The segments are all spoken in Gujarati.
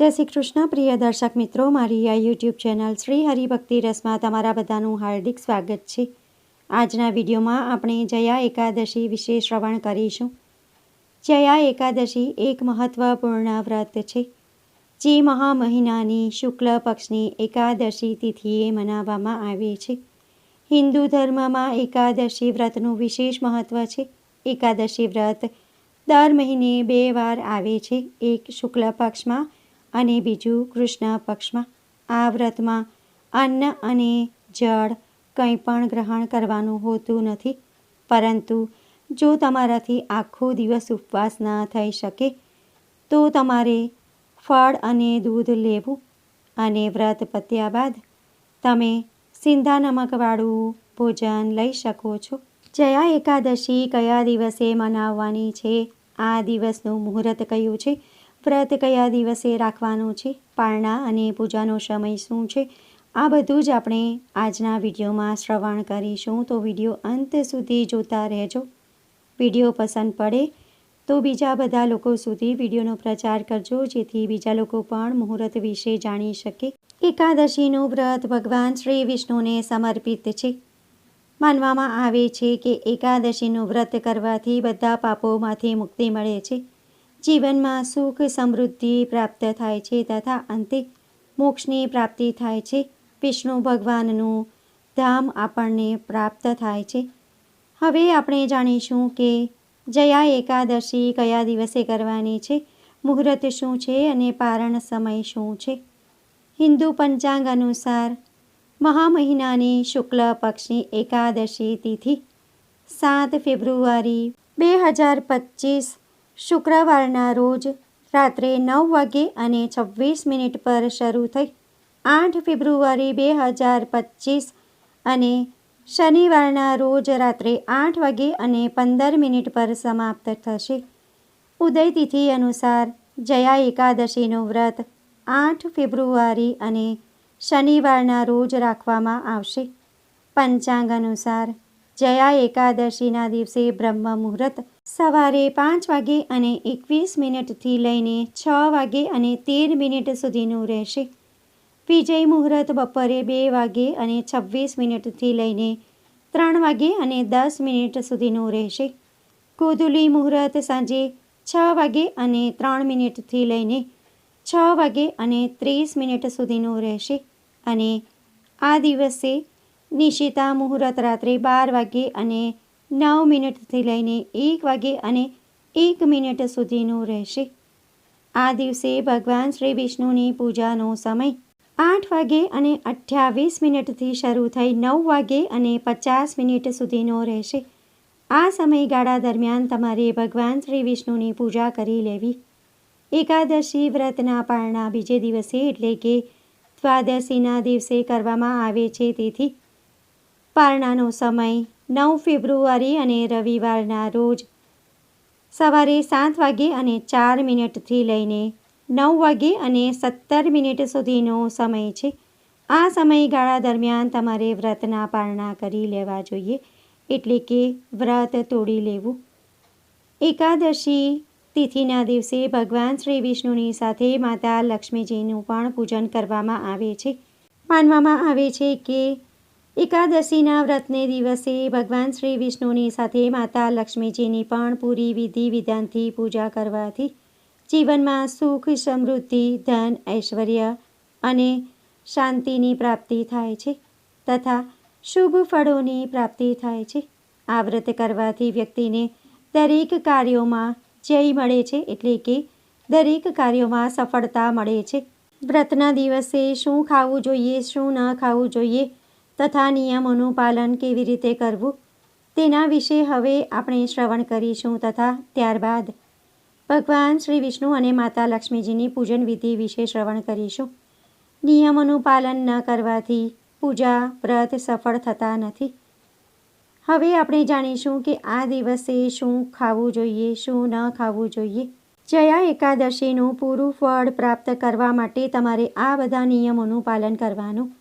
જય શ્રી કૃષ્ણ, પ્રિય દર્શક મિત્રો. મારી આ યુટ્યુબ ચેનલ શ્રી હરિભક્તિ રસમાં તમારા બધાનું હાર્દિક સ્વાગત છે. આજના વિડીયોમાં આપણે જયા એકાદશી વિશે શ્રવણ કરીશું. જયા એકાદશી એક મહત્વપૂર્ણ વ્રત છે. જે મહા મહિનાની શુક્લ પક્ષની એકાદશી તિથિએ મનાવવામાં આવે છે. હિન્દુ ધર્મમાં એકાદશી વ્રતનું વિશેષ મહત્ત્વ છે. એકાદશી વ્રત દર મહિને બે વાર આવે છે. એક શુક્લ પક્ષમાં અને બીજું કૃષ્ણ પક્ષમાં આ વ્રતમાં અન્ન અને જળ કંઈ પણ ગ્રહણ કરવાનું હોતું નથી. પરંતુ જો તમારાથી આખો દિવસ ઉપવાસ ન થઈ શકે, તો તમારે ફળ અને દૂધ લેવું અને વ્રત પત્યા બાદ તમે સિંધા નમકવાળું ભોજન લઈ શકો છો. જયા એકાદશી કયા દિવસે મનાવવાની છે? આ દિવસનું મુહૂર્ત કયું છે? વ્રત કયા દિવસે રાખવાનું છે, પારણા અને પૂજાનો સમય શું છે, આ બધું જ આપણે આજના વિડીયોમાં શ્રવણ કરીશું. તો વીડિયો અંત સુધી જોતા રહેજો. વીડિયો પસંદ પડે તો બીજા બધા લોકો સુધી વિડીયોનો પ્રચાર કરજો, જેથી બીજા લોકો પણ મુહૂર્ત વિશે જાણી શકે. એકાદશીનું વ્રત ભગવાન શ્રી વિષ્ણુને સમર્પિત છે. માનવામાં આવે છે કે એકાદશીનું વ્રત કરવાથી બધા પાપોમાંથી મુક્તિ મળે છે. જીવનમાં સુખ, સમૃદ્ધિ પ્રાપ્ત થાય છે તથા અંતે મોક્ષની પ્રાપ્તિ થાય છે. વિષ્ણુ ભગવાનનું ધામ આપણને પ્રાપ્ત થાય છે. હવે આપણે જાણીશું કે જયા એકાદશી કયા દિવસે કરવાની છે? મુહૂર્ત શું છે અને પારણ સમય શું છે? હિન્દુ પંચાંગ અનુસાર મહા મહિનાની શુક્લ પક્ષની એકાદશી તિથિ સાત ફેબ્રુઆરી બે હજાર પચીસ શુક્રવારના રોજ રાત્રે નવ વાગે અને છવ્વીસ મિનિટ પર શરૂ થઈ. આઠ ફેબ્રુઆરી બે હજાર પચીસ અને શનિવારના રોજ રાત્રે આઠ વાગે અને પંદર મિનિટ પર સમાપ્ત થશે. ઉદયતિથિ અનુસાર જયા એકાદશીનું વ્રત આઠ ફેબ્રુઆરી અને શનિવારના રોજ રાખવામાં આવશે. પંચાંગ અનુસાર જયા એકાદશીના દિવસે બ્રહ્મ મુહૂર્ત સવારે પાંચ વાગે અને એકવીસ મિનિટથી લઈને છ વાગે અને તેર મિનિટ સુધીનું રહેશે. વિજય મુહૂર્ત બપોરે બે વાગે અને છવ્વીસ મિનિટથી લઈને ત્રણ વાગે અને દસ મિનિટ સુધીનું રહેશે. કોદુલી મુહૂર્ત સાંજે છ વાગે અને ત્રણ મિનિટથી લઈને છ વાગે અને ત્રીસ મિનિટ સુધીનું રહેશે અને આ દિવસે નિશિતા મુહૂર્ત રાત્રે બાર વાગે અને નવ મિનિટથી લઈને એક વાગે અને એક મિનિટ સુધીનું રહેશે આ દિવસે ભગવાન શ્રી વિષ્ણુની પૂજાનો સમય આઠ વાગે અને અઠ્યાવીસ મિનિટથી શરૂ થઈ નવ વાગે અને પચાસ મિનિટ સુધીનો રહેશે આ સમયગાળા દરમિયાન તમારે ભગવાન શ્રી વિષ્ણુની પૂજા કરી લેવી એકાદશી વ્રતના પારણા બીજે દિવસે એટલે કે દ્વાદશીના દિવસે કરવામાં આવે છે તેથી પારણાનો સમય નવ ફેબ્રુઆરી અને રવિવારના રોજ સવારે સાત વાગે અને ચાર મિનિટથી લઈને નવ વાગે અને સત્તર મિનિટ સુધીનો સમય છે. આ સમયગાળા દરમિયાન તમારે વ્રતના પારણા કરી લેવા જોઈએ, એટલે કે વ્રત તોડી લેવું. એકાદશી તિથિના દિવસે ભગવાન શ્રી વિષ્ણુની સાથે માતા લક્ષ્મીજીનું પણ પૂજન કરવામાં આવે છે. માનવામાં આવે છે કે એકાદશીના વ્રતને દિવસે ભગવાન શ્રી વિષ્ણુની સાથે માતા લક્ષ્મીજીની પણ પૂરી વિધિ વિધાનથી પૂજા કરવાથી જીવનમાં સુખ, સમૃદ્ધિ, ધન, ઐશ્વર્ય અને શાંતિની પ્રાપ્તિ થાય છે તથા શુભ ફળોની પ્રાપ્તિ થાય છે. આ વ્રત કરવાથી વ્યક્તિને દરેક કાર્યોમાં જય મળે છે એટલે કે દરેક કાર્યોમાં સફળતા મળે છે. વ્રતના દિવસે શું ખાવું જોઈએ, શું ન ખાવું જોઈએ તથા નિયમોનું પાલન કેવી રીતે કરવું? તેના વિશે હવે આપણે શ્રવણ કરીશું તથા ત્યારબાદ ભગવાન શ્રી વિષ્ણુ અને માતા લક્ષ્મીજીની પૂજન વિધિ વિશે શ્રવણ કરીશું. નિયમોનું પાલન ન કરવાથી પૂજા, વ્રત સફળ થતા નથી. હવે આપણે જાણીશું કે આ દિવસે શું ખાવું જોઈએ, શું ન ખાવું જોઈએ. જયા એકાદશીનું પૂરું ફળ પ્રાપ્ત કરવા માટે તમારે આ બધા નિયમોનું પાલન કરવાનું.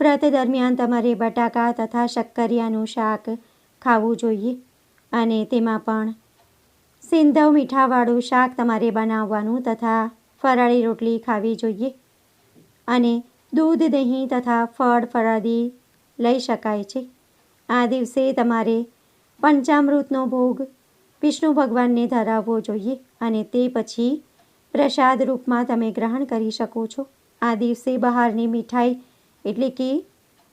વ્રત દરમિયાન તમારે બટાકા તથા શક્કરિયાનું શાક ખાવું જોઈએ અને તેમાં પણ સિંધવ મીઠાવાળું શાક તમારે બનાવવાનું તથા ફરાળી રોટલી ખાવી જોઈએ અને દૂધ, દહીં તથા ફળ ફરાદી લઈ શકાય છે. આ દિવસે તમારે પંચામૃતનો ભોગ વિષ્ણુ ભગવાનને ધરાવવો જોઈએ અને તે પછી પ્રસાદ રૂપમાં તમે ગ્રહણ કરી શકો છો. આ દિવસે બહારની મીઠાઈ એટલે કે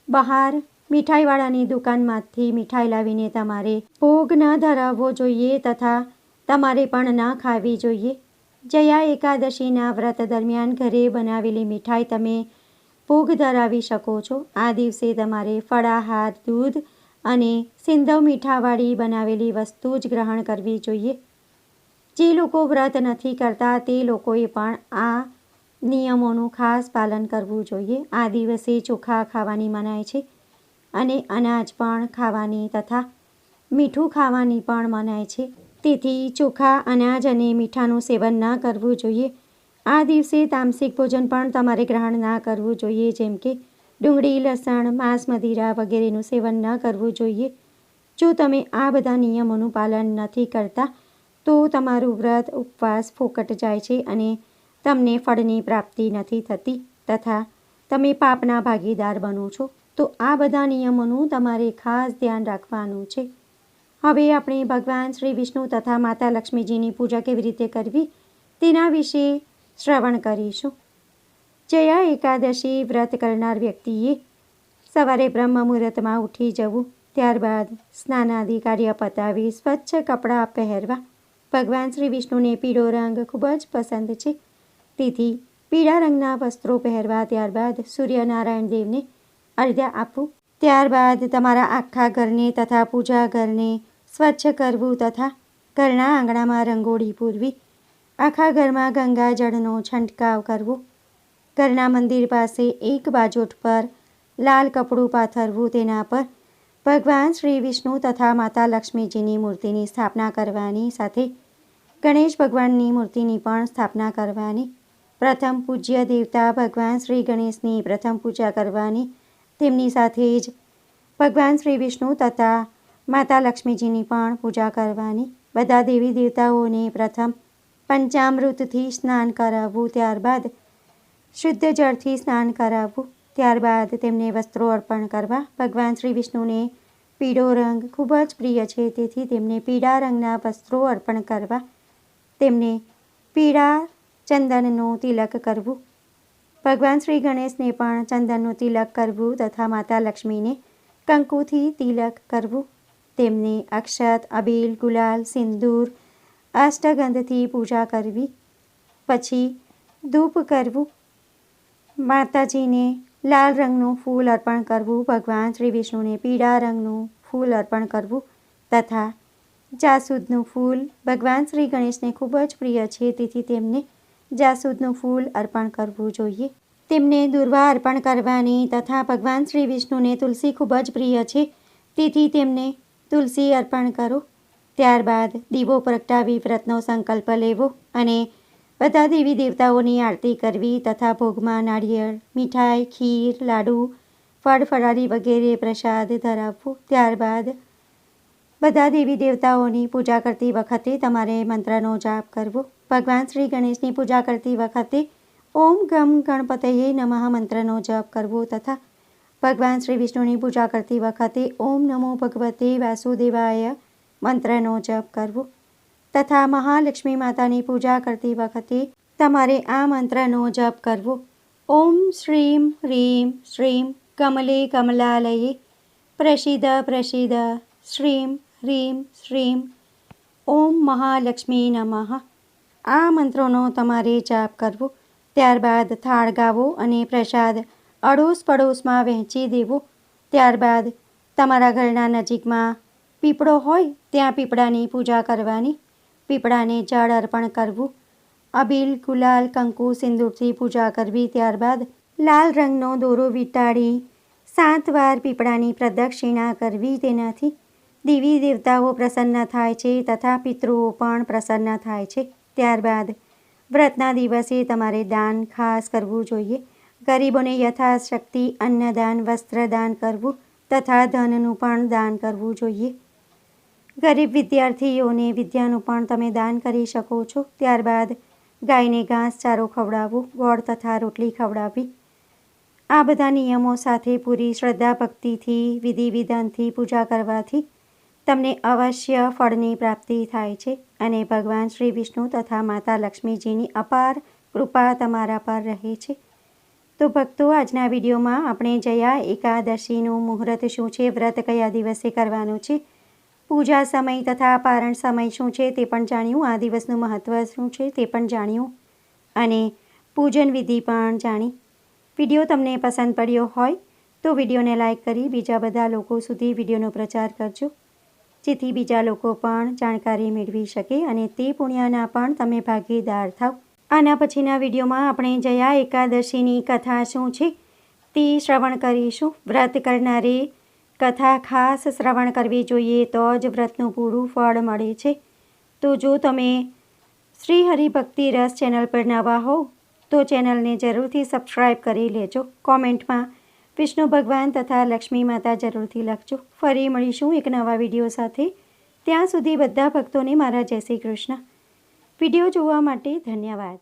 બહાર મીઠાઈવાળાની દુકાનમાંથી મીઠાઈ લાવીને તમારે ભોગ ન ધરાવવો જોઈએ તથા તમારે પણ ન ખાવી જોઈએ. જયા એકાદશીના વ્રત દરમિયાન ઘરે બનાવેલી મીઠાઈ તમે ભોગ ધરાવી શકો છો. આ દિવસે તમારે ફળાહાર દૂધ અને સિંધવ મીઠાવાળી બનાવેલી વસ્તુ જ ગ્રહણ કરવી જોઈએ. જે લોકો વ્રત નથી કરતા તે લોકોએ પણ આ નિયમોનું ખાસ પાલન કરવું જોઈએ. આ દિવસે ચોખા ખાવાની મનાય છે અને અનાજ પણ ખાવાની તથા મીઠું ખાવાની પણ મનાય છે. તેથી ચોખા, અનાજ અને મીઠાનું સેવન ન કરવું જોઈએ. આ દિવસે તામસિક ભોજન પણ તમારે ગ્રહણ ના કરવું જોઈએ, જેમ કે ડુંગળી, લસણ, માંસ, મદિરા વગેરેનું સેવન ન કરવું જોઈએ. જો તમે આ બધા નિયમોનું પાલન નથી કરતા, તો તમારું વ્રત, ઉપવાસ ફોકટ જાય છે અને તમને ફળની પ્રાપ્તિ નથી થતી તથા તમે પાપના ભાગીદાર બનો છો, તો આ બધા નિયમોનું તમારે ખાસ ધ્યાન રાખવાનું છે. હવે આપણે ભગવાન શ્રી વિષ્ણુ તથા માતા લક્ષ્મીજીની પૂજા કેવી રીતે કરવી તેના વિશે શ્રવણ કરીશું. જયા એકાદશી વ્રત કરનાર વ્યક્તિએ સવારે બ્રહ્મ મુહૂર્તમાં ઉઠી જવું, ત્યારબાદ સ્નાનાદિ કાર્ય પતાવી સ્વચ્છ કપડાં પહેરવા. ભગવાન શ્રી વિષ્ણુને પીળો રંગ ખૂબ જ પસંદ છે. તેથી પીળા રંગના વસ્ત્રો પહેરવા ત્યારબાદ સૂર્યનારાયણ દેવને અર્ધ્ય આપવું, ત્યારબાદ તમારા આખા ઘરને તથા પૂજા ઘરને સ્વચ્છ કરવું તથા ઘરના આંગણામાં રંગોળી પૂરવી, આખા ઘરમાં ગંગા જળનો છંટકાવ કરવો, ઘરના મંદિર પાસે એક બાજોટ પર લાલ કપડું પાથરવું તેના પર ભગવાન શ્રી વિષ્ણુ તથા માતા લક્ષ્મીજીની મૂર્તિની સ્થાપના કરવાની સાથે ગણેશ ભગવાનની મૂર્તિની પણ સ્થાપના કરવાની પ્રથમ પૂજ્ય દેવતા ભગવાન શ્રી ગણેશની પ્રથમ પૂજા કરવાની. તેમની સાથે જ ભગવાન શ્રી વિષ્ણુ તથા માતા લક્ષ્મીજીની પણ પૂજા કરવાની. બધા દેવી દેવતાઓને પ્રથમ પંચામૃતથી સ્નાન કરાવવું, ત્યારબાદ શુદ્ધ જળથી સ્નાન કરાવવું, ત્યારબાદ તેમને વસ્ત્રો અર્પણ કરવા. ભગવાન શ્રી વિષ્ણુને પીળો રંગ ખૂબ જ પ્રિય છે, તેથી તેમને પીળા રંગના વસ્ત્રો અર્પણ કરવા. તેમને પીળા ચંદનનું તિલક કરવું. ભગવાન શ્રી ગણેશને પણ ચંદનનું તિલક કરવું તથા માતા લક્ષ્મીને કંકુથી તિલક કરવું. તેમને અક્ષત, અબીલ, ગુલાલ, સિંદૂર, અષ્ટગંધથી પૂજા કરવી. પછી ધૂપ કરવું. માતાજીને લાલ રંગનું ફૂલ અર્પણ કરવું. ભગવાન શ્રી વિષ્ણુને પીળા રંગનું ફૂલ અર્પણ કરવું તથા જાસૂદનું ફૂલ. ભગવાન શ્રી ગણેશને ખૂબ જ પ્રિય છે, તેથી તેમને જાસૂદનું ફૂલ અર્પણ કરવું જોઈએ. તેમને દુર્વા અર્પણ કરવાની તથા ભગવાન શ્રી વિષ્ણુને તુલસી ખૂબ જ પ્રિય છે. તેથી તેમને તુલસી અર્પણ કરો. ત્યારબાદ દીવો પ્રગટાવી વ્રતનો સંકલ્પ લેવો અને બધા દેવી દેવતાઓની આરતી કરવી તથા ભોગમાં નાળિયેર, મીઠાઈ, ખીર, લાડુ, ફળ ફળારી વગેરે પ્રસાદ ધરાવવો. ત્યારબાદ બધા દેવી દેવતાઓની પૂજા કરતી વખતે તમારે મંત્રનો જાપ કરવો. ભગવાન શ્રી ગણેશની પૂજા કરતી વખતે ઓમ ગમ ગણપતયે નમઃ મંત્રનો જપ કરવો તથા ભગવાન શ્રી વિષ્ણુની પૂજા કરતી વખતે ઓમ નમો ભગવતે વાસુદેવાય મંત્રનો જપ કરવો. તથા મહાલક્ષ્મી માતાની પૂજા કરતી વખતે તમારે આ મંત્રનો જપ કરવો. ઓમ શ્રીમ હ્રીમ શ્રીમ કમલે કમલાલયે પ્રસિદ્ધ પ્રસિદ્ધ શ્રીમ હ્રીમ શ્રીમ ઓમ મહાલક્ષ્મી નમઃ આ મંત્રોનો તમારે જાપ કરવો ત્યારબાદ થાળ ગાવો અને પ્રસાદ અડોશ પડોશમાં વહેંચી દેવો ત્યારબાદ તમારા ઘરના નજીકમાં પીપળો હોય ત્યાં પીપળાની પૂજા કરવાની પીપળાને જળ અર્પણ કરવું અબીલ ગુલાલ કંકુ સિંદૂરથી પૂજા કરવી ત્યારબાદ લાલ રંગનો દોરો વીંટાળી સાત વાર પીપળાની પ્રદક્ષિણા કરવી તેનાથી દેવી દેવતાઓ પ્રસન્ન થાય છે તથા પિતૃઓ પણ પ્રસન્ન થાય છે. ત્યારબાદ વ્રતના દિવસે તમારે દાન ખાસ કરવું જોઈએ. ગરીબોને યથાશક્તિ અન્નદાન, વસ્ત્રદાન કરવું તથા ધનનું પણ દાન કરવું જોઈએ. ગરીબ વિદ્યાર્થીઓને વિદ્યાનું પણ તમે દાન કરી શકો છો. ત્યારબાદ ગાયને ઘાસ ચારો ખવડાવવું ગોળ તથા રોટલી ખવડાવવી આ બધા નિયમો સાથે પૂરી શ્રદ્ધા ભક્તિથી વિધિ વિધાનથી પૂજા કરવાથી તમને અવશ્ય ફળની પ્રાપ્તિ થાય છે અને ભગવાન શ્રી વિષ્ણુ તથા માતા લક્ષ્મીજીની અપાર કૃપા તમારા પર રહે છે. તો ભક્તો, આજના વિડીયોમાં આપણે જયા એકાદશીનું મુહૂર્ત શું છે, વ્રત કયા દિવસે કરવાનું છે, પૂજા સમય તથા પારણ સમય શું છે તે પણ જાણ્યું, આ દિવસનું મહત્ત્વ શું છે તે પણ જાણ્યું અને પૂજન વિધિ પણ જાણી. વીડિયો તમને પસંદ પડ્યો હોય તો વિડીયોને લાઇક કરી બીજા બધા લોકો સુધી વિડીયોનો પ્રચાર કરજો. જેથી બીજા લોકો પણ જાણકારી મેળવી શકે અને તે પુણ્યના પણ તમે ભાગીદાર થાવ. આના પછીના વિડીયોમાં આપણે જયા એકાદશીની કથા શું છે તે શ્રવણ કરીશું. વ્રત કરનારે કથા ખાસ શ્રવણ કરવી જોઈએ તો જ વ્રતનું પૂરું ફળ મળે છે. તો જો તમે શ્રી હરિભક્તિ રસ ચેનલ પર નવા હોવ તો ચેનલને જરૂરથી સબસ્ક્રાઈબ કરી લેજો. કોમેન્ટમાં વિષ્ણુ ભગવાન તથા લક્ષ્મી માતા જરૂરથી લખજો. ફરી મળીશું એક નવા વીડિયો સાથે. ત્યાં સુધી બધા ભક્તોને મારા જય શ્રી કૃષ્ણ. વીડિયો જોવા માટે ધન્યવાદ.